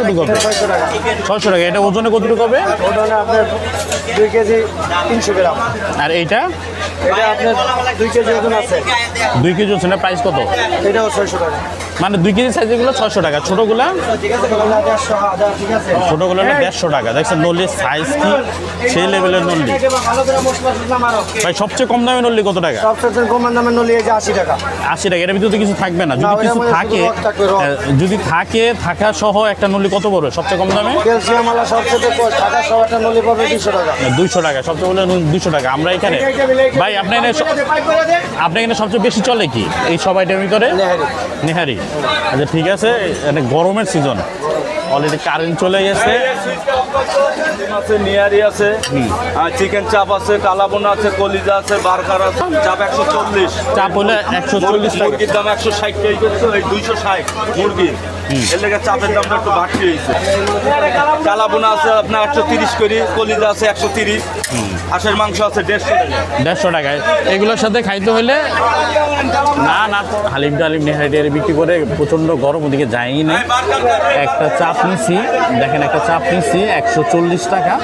কতটুকু হবে ছয়শো টাকা। এটা ওজনে কতটুকু হবে? হলো আপনার দুই কেজি তিনশো গ্রাম। আর এইটা? এটা আপনার দুই কেজি ওজন আছে। দুই কেজি প্রাইস কত? এটাও ছয়শো টাকা। মানে দুই কেজি সাইজেরগুলো ছয়শো টাকা। ছোটোগুলা? ওগুলো দেড়শো ছোটোগুলো টাকা। দেখছেন নল্লির সাইজ কি? সেই লেভেলের নল্লি। মারো ভাই সবচেয়ে কম দামে নল্লি কত টাকা? সবচেয়ে কম দামের নলি এই যে আশি টাকা। আশি টাকা। এর ভিতরে তো কিছু থাকবে না। যদি কিছু থাকে যদি থাকে থাকা সহ একটা নল্লি কত পড়বে? সবচেয়ে কম দামে? ক্যালসিয়াম আলা সবচেয়ে টাকা সব নলি পড়বে দুশো টাকা। দুইশো টাকা। সবচেয়ে বলে দুইশো টাকা। আমরা এখানে ভাই আপনি এখানে আপনি এখানে সবচেয়ে বেশি চলে কি? এই সব আইটেমের ভিতরে নেহারি। নেহারি। আচ্ছা ঠিক আছে। এটা গরমের সিজন অলরেডি কারেন্ট চলে গেছে। আছে। নিয়ারি আছে আর চিকেন চাপ আছে কালাবোনা আছে কলিজা আছে বার্গার আছে। চাপ একশো চল্লিশ। চাপ হলে একশো চল্লিশ টাকা। মুরগির দাম একশো ষাট। কেজি করছে এই দুইশো ষাট মুরগির। এর লেগে চাপের দামটা একটু বাড়তি হয়েছে। কালাবোনা আছে আপনার একশো তিরিশ করি কলিজা আছে একশো তিরিশ। হাঁসের মাংস আছে দেড়শো টাকা। দেড়শো টাকায়। এগুলোর সাথে খাইতে হলে না না। হালিম টালিম নেহারি টেহারি বিক্রি করে প্রচণ্ড গরম ওদিকে যায়ই না একটা চাপ নিছি দেখেন একটা চাপ নিছি একশো চল্লিশ টাকা।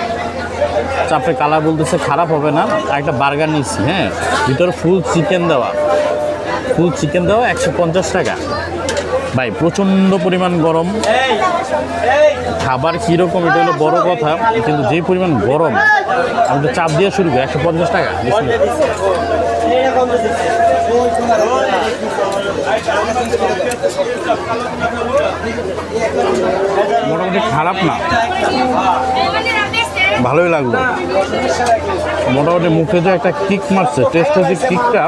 চাপের কালার বলতেছে খারাপ হবে না। আর একটা বার্গার নিচ্ছি হ্যাঁ। ভিতরে ফুল চিকেন দেওয়া। ফুল চিকেন দেওয়া একশো পঞ্চাশ টাকা। ভাই, প্রচণ্ড পরিমাণ গরম। খাবার কীরকম, এটা হলো বড় কথা, কিন্তু যে পরিমাণ গরম, আমি তো চাপ দিয়ে শুরু করি, একশো পঞ্চাশ টাকা মোটামুটি খারাপ না। ভালোই লাগল। মোটামুটি মুখে যে একটা কিক মারছে টেস্টের যে কিকটা।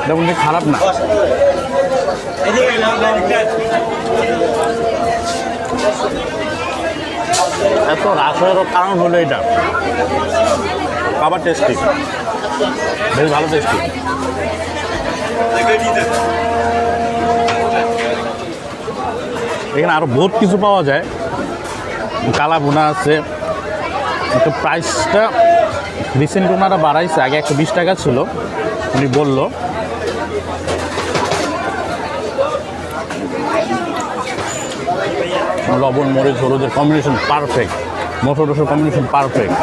মোটামুটি খারাপ না। এত রাস হওয়ার কারণ হলো এটা। খাবার টেস্টি বেশ ভালো টেস্টি এখানে আরও বহুত কিছু পাওয়া যায়। কালা বোনা আছে। একটু প্রাইসটা রিসেন্ট ওনারা বাড়াইছে। আগে একশো বিশ টাকা ছিল। উনি বলল, লবণ, মরিচ, হলুদের কম্বিনেশন পারফেক্ট মশলা টসের কম্বিনেশন পারফেক্ট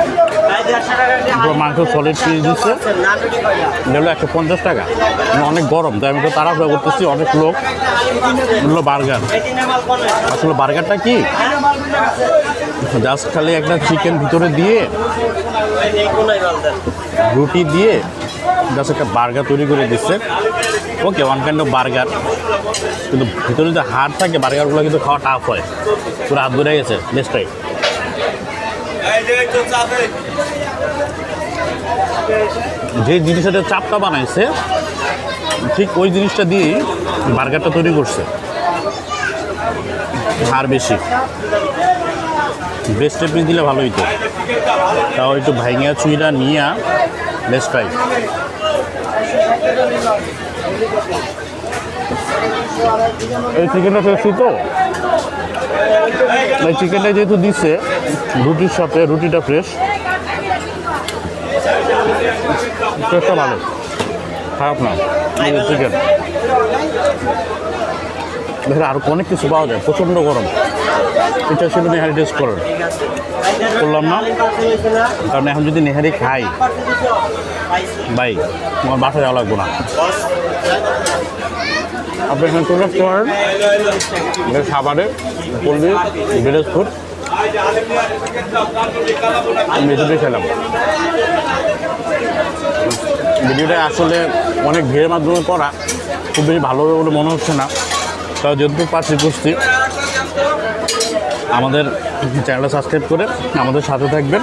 পুরো মাংস সলিড পিস দিচ্ছে। এটা একশো পঞ্চাশ টাকা। মানে অনেক গরম। তাই আমি তো তাড়াহুড়া করতেছি, অনেক লোক। হলো বার্গার। আসলে বার্গারটা কি? জাস্ট খালি একটা চিকেন ভিতরে দিয়ে, রুটি দিয়ে জাস্ট একটা বার্গার তৈরি করে দিচ্ছে। Okay one kind of burger. কিন্তু ভিতরে যে হাড় থাকে, বার্গারগুলো কিন্তু খাওয়া টাফ হয়। পুরো হাত ধরে গেছে বেস্টটাই যে জিনিসটা চাপটা বানাইছে, ঠিক ওই জিনিসটা দিয়েই বার্গারটা তৈরি করছে। হার বেশি। বেস্ট পিস দিলে ভালো হইতো তাও একটু ভাইঙ্গা চুইরা নিয়া বেস্ট ট্রাই এই চিকেনটা ফেসি তো। এই চিকেনটা যেহেতু দিচ্ছে রুটির সাথে, রুটিটা ফ্রেশ ফ্রেশটা ভালো খারাপ না। চিকেন দেখেন আরও অনেক কিছু পাওয়া যায়, প্রচণ্ড গরম। এটা ছিল নেহারি টেস্ট করেন করলাম না। কারণ এখন যদি নেহারি খাই, ভাই তোমার বাসা যাওয়া লাগবো না। আপনি এখানে পারেন। এখানে সাবারে পল্লী ভিলেজ ফুড আমি খেলাম ভিডিওটা আসলে অনেক ভিড়ের মাধ্যমে করা। খুব বেশি ভালো হবে বলে মনে হচ্ছে না। তাও যতটুকু পারছি করছি আমাদের চ্যানেলটা সাবস্ক্রাইব করে আমাদের সাথে থাকবেন।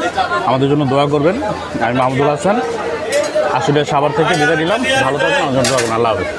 আমাদের জন্য দোয়া করবেন। আমি মাহমুদুল হাসান, আসলে সাবার থেকে বিদায় নিলাম। ভালো থাকবেন আমার জন্য আল্লাহ হাফেজ।